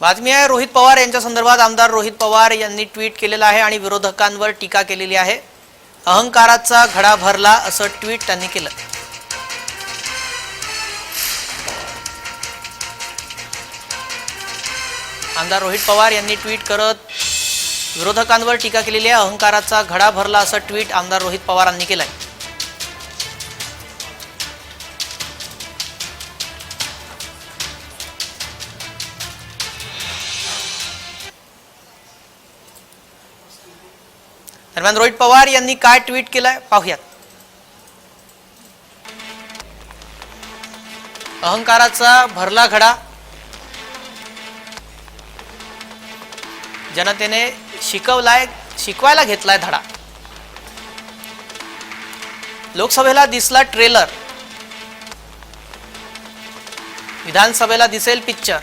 बातमी आहे. रोहित पवार यांच्या संदर्भात आमदार रोहित पवार यांनी ट्विट केलेलं आहे आणि विरोधकांवर टीका केलेली आहे. अहंकाराचा घडा भरला असं ट्विट त्यांनी केलं. आमदार रोहित पवार यांनी ट्विट करत विरोधकांवर टीका केलेली आहे. अहंकाराचा घडा भरला असं ट्विट आमदार रोहित पवारांनी केलंय. दरम्यान रोहित पवार यांनी काय ट्विट केलंय? पाहूयात. अहंकाराचा भरला घडा. जनतेने शिकवलाय शिकवायला घेतलाय धडा. लोकसभेला दिसला ट्रेलर विधानसभेला दिसेल पिक्चर